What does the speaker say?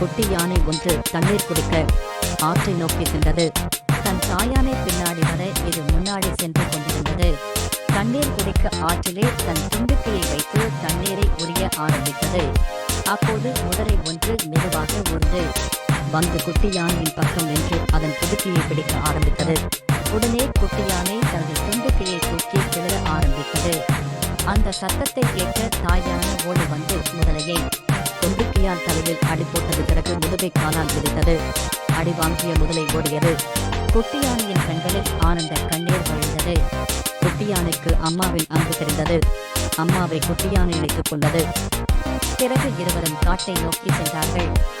குட்டி யானை ஒன்று தண்ணீர் குடிக்க ஆற்றை நோக்கி சென்றது. தன் தாயானை பின்னாடி வர இது முன்னாடி சென்று கொண்டிருந்தது. தண்ணீர் குடிக்க ஆற்றிலே தன் துண்டுக்கையை வைத்து தண்ணீரை உரிய ஆரம்பித்தது. அப்போது முதலை ஒன்று மெதுவாக ஊர்ந்து வந்து குட்டி யானையின் பக்கம் நின்று அதன் தும்பிக்கையை பிடிக்க ஆரம்பித்தது. உடனே குட்டி யானை தனது துண்டுக்கையை தூக்கி கிளற ஆரம்பித்தது. அந்த சத்தத்தை கேட்ட தாயான ஓடி வந்து முதலையை தும்பிக்கையால் தலையில் அடி போட்டது பிறகு முதுகை காலால் பிடித்தது அடி வாங்கிய முதலை ஓடியது. குட்டியானையின் கண்களில் ஆனந்த கண்ணீர் வழிந்தது. குட்டியானைக்கு அம்மாவின் அன்பு தெரிந்தது. அம்மாவை குட்டியானை இணைத்துக் கொண்டது. பிறகு இருவரும் காட்டை நோக்கி சென்றார்கள்.